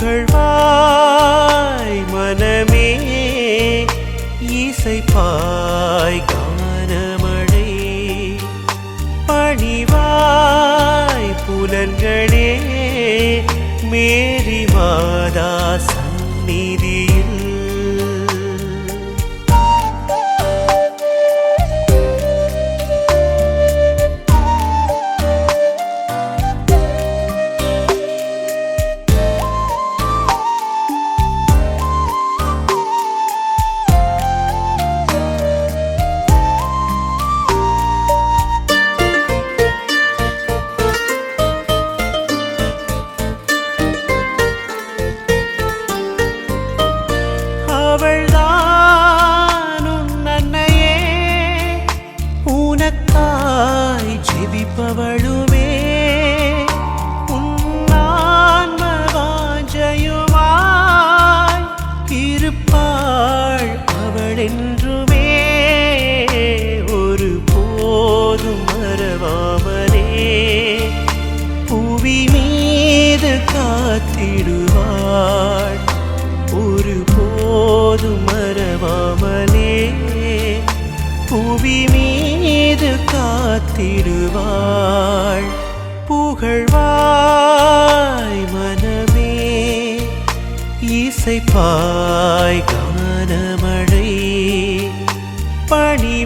புகழ்வாய் மனமே இசைப்பாய் கானமழை. பணிவாய் புலன்களே மேரி மாதாச அவள்தான் உன் அன்னையே. உனக்காய் ஜெபிப்பவள் புவி மீது காத்திடுவாள். புகழ்வாய் மனமே. இசைப்பாய் கானமழை. பணி